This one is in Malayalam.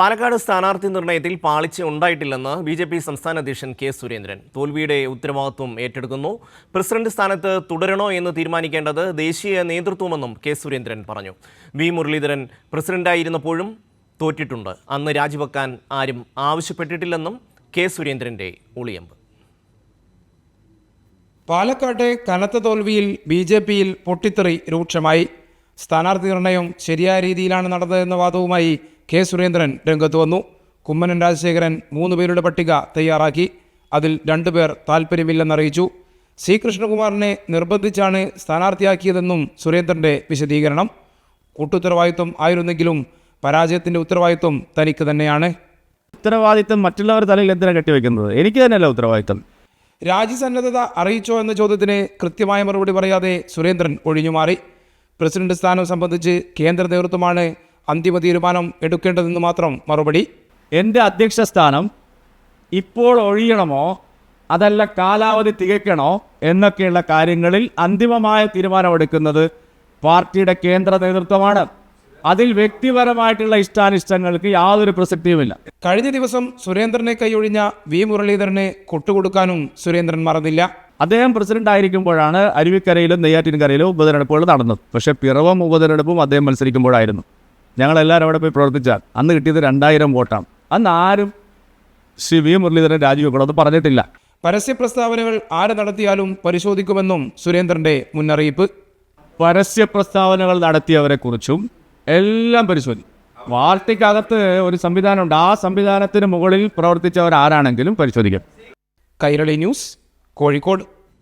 പാലക്കാട് സ്ഥാനാർത്ഥി നിർണയത്തിൽ പാളിച്ച ഉണ്ടായിട്ടില്ലെന്ന് ബി ജെ പി സംസ്ഥാന അധ്യക്ഷൻ കെ സുരേന്ദ്രൻ. തോൽവിയുടെ ഉത്തരവാദിത്വം ഏറ്റെടുക്കുന്നു. പ്രസിഡന്റ് സ്ഥാനത്ത് തുടരണോ എന്ന് തീരുമാനിക്കേണ്ടത് ദേശീയ നേതൃത്വമെന്നും കെ സുരേന്ദ്രൻ പറഞ്ഞു. വി മുരളീധരൻ പ്രസിഡന്റായിരുന്നപ്പോഴും തോറ്റിട്ടുണ്ട്. അന്ന് രാജിവെക്കാൻ ആരും ആവശ്യപ്പെട്ടിട്ടില്ലെന്നും കെ സുരേന്ദ്രന്റെ ഒളിയമ്പ്. പാലക്കാട്ടെ കനത്ത തോൽവിയിൽ ബി ജെ പിയിൽ പൊട്ടിത്തെറി രൂക്ഷമായി. സ്ഥാനാർത്ഥി നിർണയം ശരിയായ രീതിയിലാണ് നടന്നതെന്ന വാദവുമായി കെ സുരേന്ദ്രൻ രംഗത്ത് വന്നു. കുമ്മനം രാജശേഖരൻ മൂന്ന് പേരുടെ പട്ടിക തയ്യാറാക്കി. അതിൽ രണ്ടുപേർ താൽപ്പര്യമില്ലെന്നറിയിച്ചു സി കൃഷ്ണകുമാറിനെ നിർബന്ധിച്ചാണ് സ്ഥാനാർത്ഥിയാക്കിയതെന്നും സുരേന്ദ്രന്റെ വിശദീകരണം. കൂട്ടുത്തരവാദിത്വം ആയിരുന്നെങ്കിലും പരാജയത്തിന്റെ ഉത്തരവാദിത്വം തനിക്ക് തന്നെയാണ്. ഉത്തരവാദിത്തം മറ്റുള്ളവർ തലയിൽ എന്തിനാണ് കെട്ടിവെക്കുന്നത്? എനിക്ക് തന്നെയല്ല ഉത്തരവാദിത്തം രാജ്യസന്നദ്ധത അറിയിച്ചോ എന്ന ചോദ്യത്തിന് കൃത്യമായ മറുപടി പറയാതെ സുരേന്ദ്രൻ ഒഴിഞ്ഞുമാറി. പ്രസിഡന്റ് സ്ഥാനം സംബന്ധിച്ച് കേന്ദ്ര നേതൃത്വമാണ് അന്തിമ തീരുമാനം എടുക്കേണ്ടതെന്ന് മാത്രം മറുപടി. എന്റെ അധ്യക്ഷ സ്ഥാനം ഇപ്പോൾ ഒഴിയണമോ? അതല്ല കാലാവധി തികയ്ക്കണോ? എന്നൊക്കെയുള്ള കാര്യങ്ങളിൽ അന്തിമമായ തീരുമാനമെടുക്കുന്നത് പാർട്ടിയുടെ കേന്ദ്ര നേതൃത്വമാണ്. അതിൽ വ്യക്തിപരമായിട്ടുള്ള ഇഷ്ടാനിഷ്ടങ്ങൾക്ക് യാതൊരു പ്രസക്തിയുമില്ല കഴിഞ്ഞ ദിവസം സുരേന്ദ്രനെ കൈയൊഴിഞ്ഞ വി മുരളീധരനെ കൊട്ടുകൊടുക്കാനും സുരേന്ദ്രൻ മറന്നില്ല. അദ്ദേഹം പ്രസിഡന്റ് ആയിരിക്കുമ്പോഴാണ് അരുവിക്കരയിലും നെയ്യാറ്റിൻകരയിലും ഉപതെരഞ്ഞെടുപ്പുകൾ നടന്നത്. പക്ഷേ പിറവം ഉപതെരഞ്ഞെടുപ്പും അദ്ദേഹം മത്സരിക്കുമ്പോഴായിരുന്നു. ഞങ്ങളെല്ലാവരും അവിടെ പോയി പ്രവർത്തിച്ചാൽ അന്ന് കിട്ടിയത് രണ്ടായിരം വോട്ടാണ്. അന്ന് ആരും ശ്രീ വി മുരളീധരൻ രാജിവെക്കണമെന്ന് പറഞ്ഞിട്ടില്ല. പരസ്യ പ്രസ്താവനകൾ ആര് നടത്തിയാലും പരിശോധിക്കുമെന്നും സുരേന്ദ്രന്റെ മുന്നറിയിപ്പ്. പരസ്യ പ്രസ്താവനകൾ നടത്തിയവരെ കുറിച്ചും എല്ലാം പരിശോധിക്കും പാർട്ടിക്കകത്ത് ഒരു സംവിധാനമുണ്ട്. ആ സംവിധാനത്തിന് മുകളിൽ പ്രവർത്തിച്ചവർ ആരാണെങ്കിലും പരിശോധിക്കും. കൈരളി ന്യൂസ്. കോഴിക്കോട്